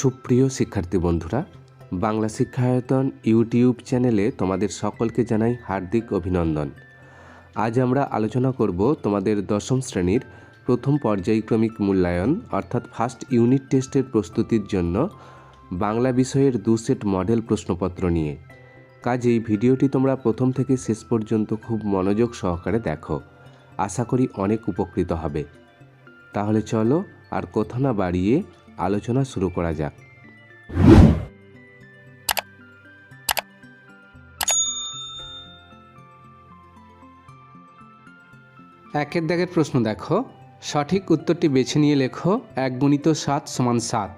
সুপ্রিয় শিক্ষার্থী বন্ধুরা, বাংলা শিক্ষায়তন ইউটিউব চ্যানেলে তোমাদের সকলকে জানাই হার্দিক অভিনন্দন। আজ আমরা আলোচনা করব তোমাদের দশম শ্রেণির প্রথম পর্যায়ক্রমিক মূল্যায়ন, অর্থাৎ ফার্স্ট ইউনিট টেস্টের প্রস্তুতির জন্য বাংলা বিষয়ের দু সেট মডেল প্রশ্নপত্র নিয়ে। কাজেই ভিডিওটি তোমরা প্রথম থেকে শেষ পর্যন্ত খুব মনোযোগ সহকারে দেখো। আশা করি অনেক উপকৃত হবে। তাহলে চলো আর কথা না বাড়িয়ে আলোচনা শুরু করা যাক। একের দাগের প্রশ্ন দেখো। সঠিক উত্তরটি বেছে নিয়ে লেখো, এক গুণিত সাত সমান সাত।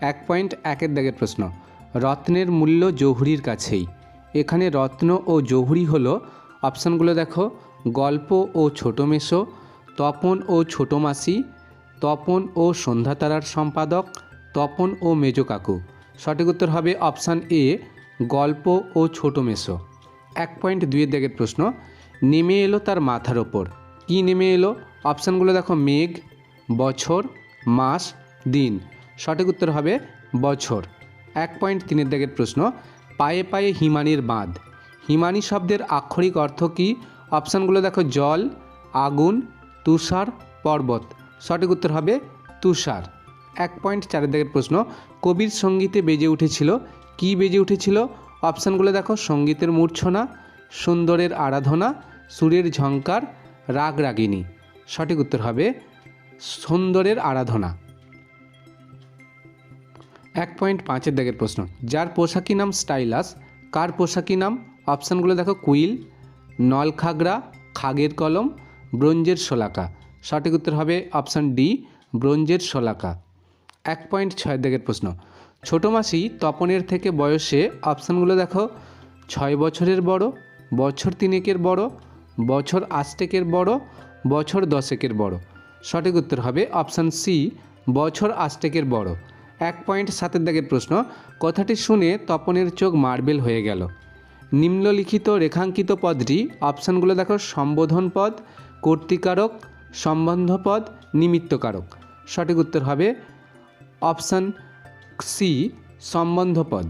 এক পয়েন্ট একের দাগের প্রশ্ন, রত্নের মূল্য জহুরির কাছেই। এখানে রত্ন ও জহুরি হল অপশানগুলো দেখো, গল্প ও ছোট মেশো তপন ও ছোট মাসি তপন ও সন্ধ্যাতারার সম্পাদক, তপন ও মেজো কাকু। সঠিক উত্তর হবে অপশান এ, গল্প ও ছোট মেশো এক পয়েন্ট দুইয়ের দাগের প্রশ্ন, নেমে এলো তার মাথার ওপর। কি নেমে এলো? অপশানগুলো দেখো, মেঘ, বছর, মাস, দিন। সঠিক উত্তর হবে বছর। এক পয়েন্ট তিনের দাগের প্রশ্ন, পায়ে পায়ে হিমানির বাঁধ। হিমানি শব্দের আক্ষরিক অর্থ কী? অপশানগুলো দেখো, জল, আগুন, তুষার, পর্বত। সঠিক উত্তর হবে তুষার। এক পয়েন্ট চারের দিকের প্রশ্ন, কবির সঙ্গীতে বেজে উঠেছিল, কি বেজে উঠেছিল? অপশানগুলো দেখো, সঙ্গীতের মূর্ছনা, সুন্দরের আরাধনা, সুরের ঝঙ্কার রাগ রাগিনী। সঠিক উত্তর হবে সুন্দরের আরাধনা। এক পয়েন্ট পাঁচের দাগের প্রশ্ন, যার পোশাকি নাম স্টাইলাস, কার পোশাকি নাম? অপশানগুলো দেখো, কুইল, নলখাগড়া, খাগের কলম, ব্রোঞ্জের শোলাকা। সঠিক উত্তর হবে অপশান ডি, ব্রোঞ্জের শোলাকা। এক পয়েন্ট ছয় দাগের প্রশ্ন। ছোট মাসি তপনের থেকে বয়সে অপশানগুলো দেখো। ছয় বছরের বড়, বছর তিনেকের বড়, বছর আষ্টেকের বড়, বছর দশেকের বড়। সঠিক উত্তর হবে অপশান সি, বছর আষ্টেকের বড়। এক পয়েন্ট সাতের দাগের প্রশ্ন, কথাটি শুনে তপনের চোখ মার্বেল হয়ে গেল। নিম্নলিখিত রেখাঙ্কিত পদটি অপশানগুলো দেখো, সম্বোধন পদ, কর্তিকারক সম্বন্ধ পদ নিমিত্তকারক। সঠিক উত্তর হবে অপশান সি সম্বন্ধপদ।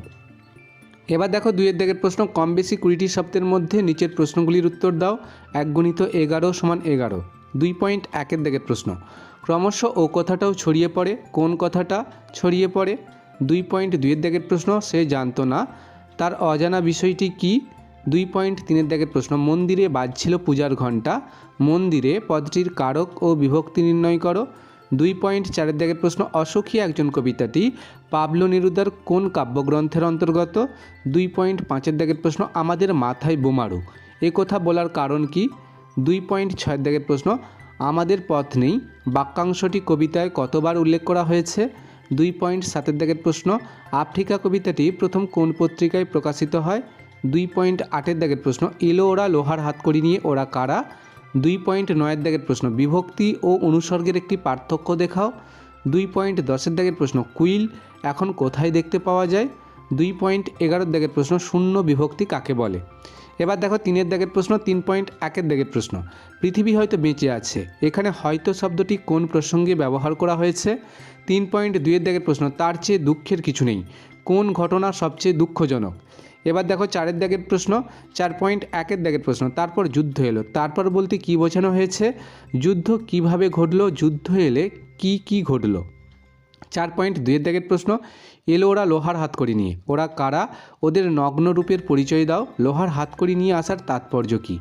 এবার দেখো দুইয়ের দাগের প্রশ্ন, কম বেশি কুড়িটি শব্দের মধ্যে নিচের প্রশ্নগুলির উত্তর দাও এক গুণিত এগারো সমান এগারো। দুই পয়েন্ট একের দাগের প্রশ্ন, ক্রমশ ও কথাটাও ছড়িয়ে পড়ে, কোন কথাটা ছড়িয়ে পড়ে? দুই পয়েন্ট দুইয়ের দাগের প্রশ্ন, সে জানতো না। তার অজানা বিষয়টি কি? দুই পয়েন্ট তিনের দাগের প্রশ্ন, মন্দিরে বাজছিল পূজার ঘণ্টা, মন্দিরে পদটির কারক ও বিভক্তি নির্ণয় করো। দুই পয়েন্ট চারের দাগের প্রশ্ন, অসখী একজন কবিতাটি পাবলো নেরুদার কোন কাব্যগ্রন্থের অন্তর্গত? দুই পয়েন্ট পাঁচের দাগের প্রশ্ন, আমাদের মাথায় বোমারু এ কথা বলার কারণ কি? দুই পয়েন্ট ছয়ের দাগের প্রশ্ন, আমাদের পথ নেই, বাক্যাংশটি কবিতায় কতবার উল্লেখ করা হয়েছে? দুই পয়েন্ট সাতের দাগের প্রশ্ন, আফ্রিকা কবিতাটি প্রথম কোন পত্রিকায় প্রকাশিত হয়? দুই পয়েন্ট আটের দাগের প্রশ্ন, এলো ওরা লোহার হাতকড়ি নিয়ে, ওরা কারা? দুই পয়েন্ট নয়ের দাগের প্রশ্ন, বিভক্তি ও অনুসর্গের একটি পার্থক্য দেখাও। দুই পয়েন্ট দশের দাগের প্রশ্ন, কুইল এখন কোথায় দেখতে পাওয়া যায়? দুই পয়েন্ট এগারোর দাগের প্রশ্ন, শূন্য বিভক্তি কাকে বলে? এবার দেখো তিনের দাগের প্রশ্ন, তিন পয়েন্ট একের দাগের প্রশ্ন। পৃথিবী হয়তো বেঁচে আছে, এখানে হয়তো শব্দটি কোন প্রসঙ্গে ব্যবহার করা হয়েছে? তিন পয়েন্ট দুইয়ের দাগের প্রশ্ন, তার চেয়ে দুঃখের কিছু নেই, কোন ঘটনা সবচেয়ে দুঃখজনক? এবার দেখো চারের দাগের প্রশ্ন, চার পয়েন্ট একের দাগের প্রশ্ন। তারপর যুদ্ধ এলো। তারপর বলতে কি বোঝানো হয়েছে? যুদ্ধ কীভাবে ঘটলো? যুদ্ধ এলে কি কি ঘটলো? চার পয়েন্ট দুইয়ের দাগের প্রশ্ন, এলো ওরা লোহার হাতকড়ি নিয়ে। ওরা কারা? ওদের নগ্ন রূপের পরিচয় দাও। লোহার হাতকড়ি নিয়ে আসার তাৎপর্য কী?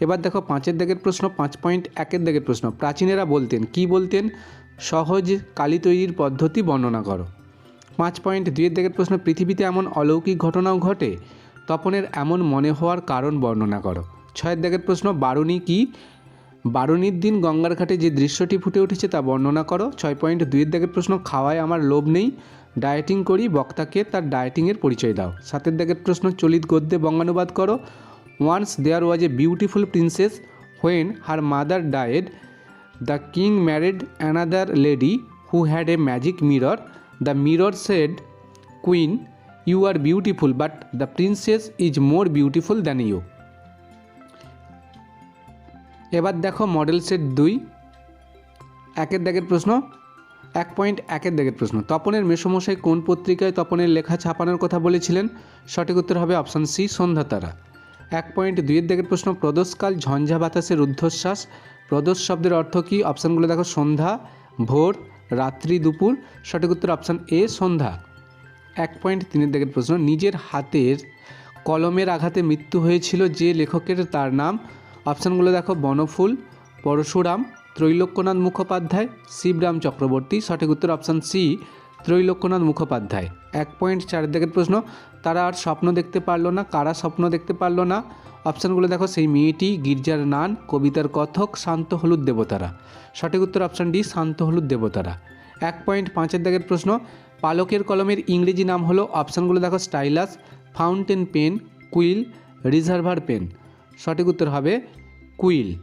এবার দেখো পাঁচের দাগের প্রশ্ন, পাঁচ পয়েন্ট একের দাগের প্রশ্ন। প্রাচীনেরা বলতেন, কি বলতেন? সহজ কালি তৈরির পদ্ধতি বর্ণনা করো। পাঁচ পয়েন্ট দুইয়ের দাগের প্রশ্ন, পৃথিবীতে এমন অলৌকিক ঘটনাও ঘটে? তপনের এমন মনে হওয়ার কারণ বর্ণনা করো। ছয়ের দাগের প্রশ্ন, বারুণী কি? বারুণীর দিন গঙ্গার ঘাটে যে দৃশ্যটি ফুটে উঠেছে তা বর্ণনা করো। ছয় পয়েন্ট দুইয়ের দাগের প্রশ্ন, খাওয়ায় আমার লোভ নেই। ডায়েটিং করি, বক্তাকে তার ডায়েটিংয়ের পরিচয় দাও। সাতের দাগের প্রশ্ন, চলিত গদ্যে বঙ্গানুবাদ করো। Once there was a beautiful princess when her mother died the king married another lady who had a magic mirror. The mirror said queen you are beautiful but the princess is more beautiful than you এবার দেখো model set দুই। একের দাগের প্রশ্ন, এক point একের দিকের প্রশ্ন। তপনের মেসমশাই কোন পত্রিকায় তপনের লেখা ছাপানোর কথা বলেছিলেন? সঠিক উত্তর হবে অপশান সি সন্ধ্যাতারা। এক পয়েন্ট দুইয়ের দিকের প্রশ্ন, প্রদোষকাল ঝঞ্ঝা বাতাসের রুদ্ধশ্বাস প্রদোষ শব্দের অর্থ কী? অপশানগুলো দেখো, সন্ধ্যা, ভোর রাত্রি দুপুর, সঠিক উত্তর অপশান এ সন্ধ্যা। এক পয়েন্ট তিনের দিকের প্রশ্ন, নিজের হাতের কলমের আঘাতে মৃত্যু হয়েছিল যে লেখকের তার নাম? অপশানগুলো দেখো, বনফুল, পরশুরাম, ত্রৈলোক্যনাথ মুখোপাধ্যায়, শিবরাম চক্রবর্তী। সঠিক উত্তর অপশান সি ত্রৈলোক্যনাথ মুখোপাধ্যায়। এক পয়েন্ট চারের দিকের প্রশ্ন তারা আর স্বপ্ন দেখতে পারল না, কারা স্বপ্ন দেখতে পারল না। অপশানগুলো দেখো, সেই মেয়েটি, গির্জার নান, কবিতার কথক, শান্ত হলুদ দেবতারা। সঠিক উত্তর অপশান ডি, শান্ত হলুদ দেবতারা। এক পয়েন্ট পাঁচের দাগের প্রশ্ন, পালকের কলমের ইংরেজি নাম হলো, অপশানগুলো দেখো, stylus, fountain pen, quill, reservoir pen. সঠিক উত্তর হবে, কুইল।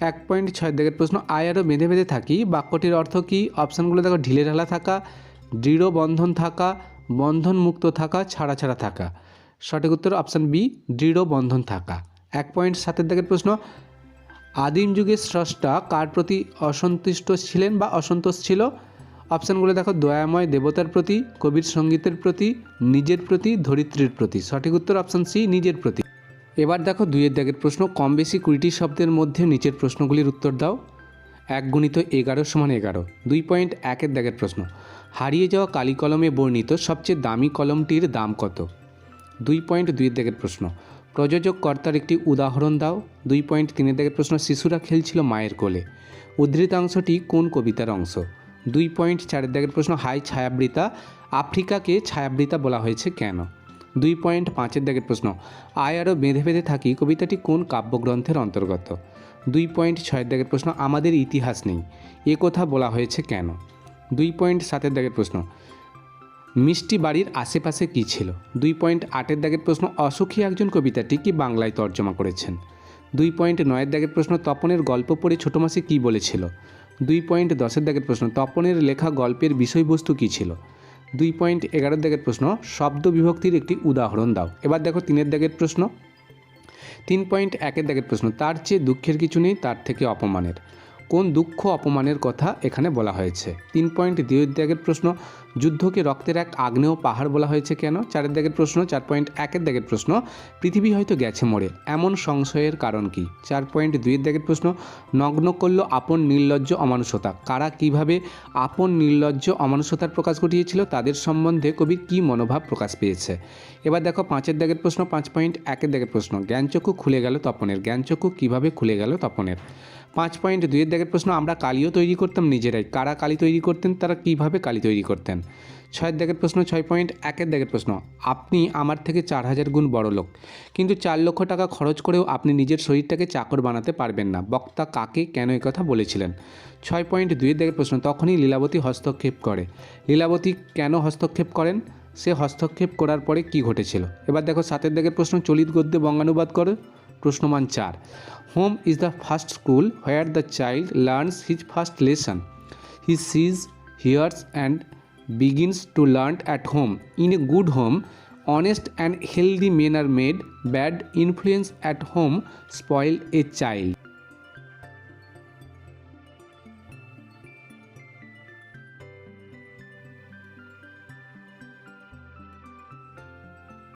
এক পয়েন্ট ছয় দিকের প্রশ্ন, আয় আরও বেঁধে বেঁধে থাকি, বাক্যটির অর্থ কী? অপশানগুলো দেখো ঢিলে ঢালা থাকা, দৃঢ় বন্ধন থাকা বন্ধন মুক্ত থাকা ছাড়া ছাড়া থাকা। সঠিক উত্তর অপশান বি, দৃঢ় বন্ধন থাকা। এক পয়েন্ট সাতের দিকের প্রশ্ন, আদিম যুগের স্রষ্টা কার প্রতি অসন্তুষ্ট ছিলেন বা অসন্তোষ ছিল? অপশানগুলো দেখো, দয়াময় দেবতার প্রতি, কবির সঙ্গীতের প্রতি, নিজের প্রতি, ধরিত্রীর প্রতি। সঠিক উত্তর অপশান সি, নিজের প্রতি। এবার দেখো, দুইয়ের দাগের প্রশ্ন কম বেশি কুড়িটি শব্দের মধ্যে নিচের প্রশ্নগুলির উত্তর দাও। এক গুণিত এগারো সমান এগারো। দুই পয়েন্ট একের দাগের প্রশ্ন। হারিয়ে যাওয়া কালি কলমে বর্ণিত সবচেয়ে দামি কলমটির দাম কত? দুই পয়েন্ট দুইয়ের দাগের প্রশ্ন। প্রযোজক কর্তার একটি উদাহরণ দাও। দুই পয়েন্ট তিনের দাগের প্রশ্ন, শিশুরা খেলছিল মায়ের কোলে। উদ্ধৃতাংশটি কোন কবিতার অংশ? দুই পয়েন্ট চারের দাগের প্রশ্ন, হাই ছায়াবৃতা, আফ্রিকাকে ছায়াবৃতা বলা হয়েছে কেন? দুই পয়েন্ট পাঁচের দাগের প্রশ্ন, আয় আরও বেঁধে বেঁধে থাকি কবিতাটি কোন কাব্যগ্রন্থের অন্তর্গত? দুই পয়েন্ট ছয়ের দাগের প্রশ্ন, আমাদের ইতিহাস নেই। এ কথা বলা হয়েছে কেন? দুই পয়েন্ট সাতের দাগের প্রশ্ন, মিষ্টি বাড়ির আশেপাশে কী ছিল? দুই পয়েন্ট আটের দাগের প্রশ্ন, অসুখী একজন কবিতাটি কি বাংলায় তর্জমা করেছেন। দুই পয়েন্ট নয়ের দাগের প্রশ্ন, তপনের গল্প পড়ে ছোটো মাসি কী বলেছিল? দুই পয়েন্ট দশের দাগের প্রশ্ন, তপনের লেখা গল্পের বিষয়বস্তু কী ছিল? দুই পয়েন্ট এগারোর দাগের প্রশ্ন, শব্দ বিভক্তির একটি উদাহরণ দাও। এবার দেখো তিনের দাগের প্রশ্ন তিন পয়েন্ট একের দাগের প্রশ্ন তার চেয়ে দুঃখের কিছু নেই তার থেকে অপমানের। কোন দুঃখ অপমানের কথা এখানে বলা হয়েছে? তিন পয়েন্ট দুই দাগের প্রশ্ন, যুদ্ধকে রক্তের এক আগ্নেয় পাহাড় বলা হয়েছে কেন? চারের দাগের প্রশ্ন, চার পয়েন্ট একের দাগের প্রশ্ন, পৃথিবী হয়তো গেছে মরে, এমন সংশয়ের কারণ কি? চার পয়েন্ট দুইয়ের দাগের প্রশ্ন, নগ্ন করল আপন নির্লজ্জ অমানুষতা, কারা কীভাবে আপন নির্লজ্জ অমানুষতার প্রকাশ ঘটিয়েছিল তাদের সম্বন্ধে কবির কী মনোভাব প্রকাশ পেয়েছে? এবার দেখো পাঁচের দাগের প্রশ্ন, পাঁচ পয়েন্ট একের দাগের প্রশ্ন, জ্ঞানচক্ষু খুলে গেল তপনের, জ্ঞানচক্ষু কীভাবে খুলে গেল তপনের? পাঁচ পয়েন্ট দুইয়ের দাগের প্রশ্ন, আমরা কালিও তৈরি করতাম, নিজেরাই। কারা কালি তৈরি করতেন, তারা কীভাবে কালি তৈরি করতেন? ছয়ের দাগের প্রশ্ন, ছয় পয়েন্ট, একের দাগের প্রশ্ন, আপনি আমার থেকে চার হাজার গুণ বড় লোক। কিন্তু চার লক্ষ টাকা খরচ করেও আপনি নিজের শরীরটাকে চাকর বানাতে পারবেন না। বক্তা কাকে কেন কথা বলেছিলেন? ছয় পয়েন্ট দুইয়ের দাগের প্রশ্ন, তখনই লীলাবতী হস্তক্ষেপ করে। লীলাবতী কেন হস্তক্ষেপ করেন? সে হস্তক্ষেপ করার পরে কি ঘটেছিল? এবার দেখো সাতের দাগের প্রশ্ন, চলিত গদ্যে বঙ্গানুবাদ করো। প্রশ্নমান চার। Home is the first school where the child learns his first lesson. He sees, hears, and begins to learn at home. In a good home, honest and healthy men are made bad influence at home spoil a child.